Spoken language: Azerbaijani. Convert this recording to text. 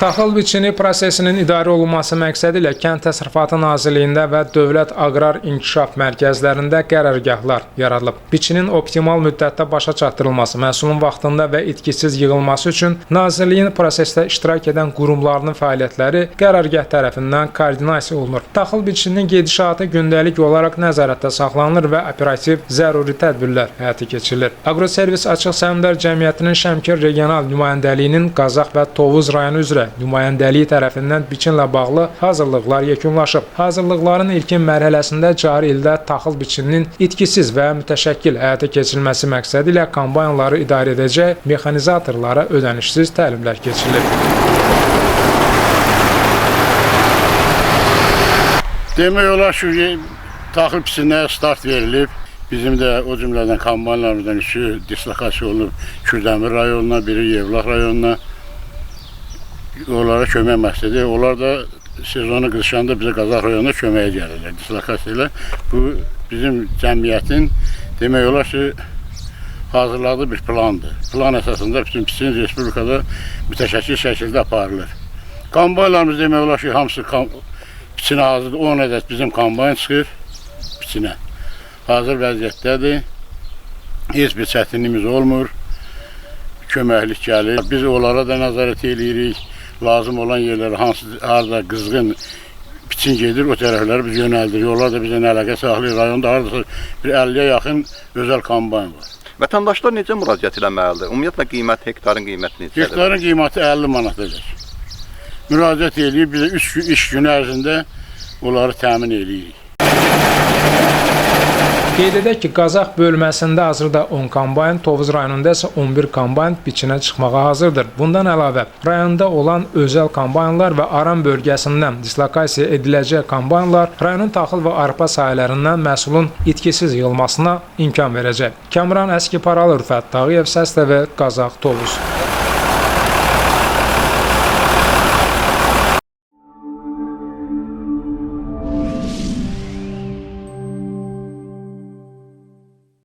Taxıl biçini prosesinin idarə olunması məqsədi ilə Kənd Təsərrüfatı Nazirliyində və Dövlət Aqrar İnkişaf Mərkəzlərində qərargahlar yaradılıb. Biçinin optimal müddətdə başa çatdırılması, məhsulun vaxtında və itkisiz yığılması üçün Nazirliyin prosesdə iştirak edən qurumlarının fəaliyyətləri qərargah tərəfindən koordinasiya olunur. Taxıl biçininin gedişatı gündəlik olaraq nəzarətdə saxlanılır və operativ zəruri tədbirlər həyata keçirilir. Agroservis Açıq Səhmdar Cəmiyyətinin Şəmkir regional nümayəndəliyinin Qazax və Tovuz rayonu üzrə nümayəndəliyi tərəfindən biçinlə bağlı hazırlıqlar yekunlaşıb. Hazırlıqların ilkin mərhələsində cari ildə taxıl biçininin itkisiz və mütəşəkkil həyata keçirilməsi məqsədi ilə kombaynları idarə edəcək mexanizatorlara ödənişsiz təlimlər keçirilib. Demək olar ki, taxıl pisinə start verilib. Bizim də o cümlədən kombaynlarımızdan üçü dislokasiya olunub Kürdəmir rayonuna, biri Yevlax rayonuna. Onlara kömək məqsədi. Onlar da sezonu qızışanda bizə Qazax rayonuna köməyə gəlirlər dislokasiya. Bu bizim cəmiyyətin demək olar ki, hazırladığı bir plandır. Plan əsasında bütün pisin respublikada mütəşəkkil şəkildə aparılır. Kombaynlarımız demək olar ki, hamısı kom biçinə hazırdır. 10 ədəd bizim kombayn çıxır biçinə. Hazır vəziyyətdədir. Heç bir çətinliyimiz olmur. Köməklik gəlir. Biz onlara da nəzarət eləyirik. Lazım olan yerlərə hansı harda qızğın biçin gedir, o tərəfləri biz yönəldirik. Onlar da bizlə əlaqə saxlayır. Rayonda hardasa bir 50-yə yaxın özəl kombayn var. Vətəndaşlar necə müraciət etməlidir? Ümumiyyətlə qiymət, hektarın qiyməti necədir? Hektarın qiyməti 50 manatadır. Müraciət eləyib bizə 3 gün iş günü ərzində onları təmin eləyirik. Qeyd edək ki, Qazax bölməsində hazırda 10 kombayn, Tovuz rayonunda isə 11 kombayn biçinə çıxmağa hazırdır. Bundan əlavə, rayonda olan özəl kombaynlar və Aran bölgəsindən dislokasiya ediləcək kombaynlar rayonun taxıl və arpa sahələrindən məhsulun itkisiz yığılmasına imkan verəcək. Kamran Əski Paralı, Rüfət Tağıyev, Səs TV, Qazax, Tovuz.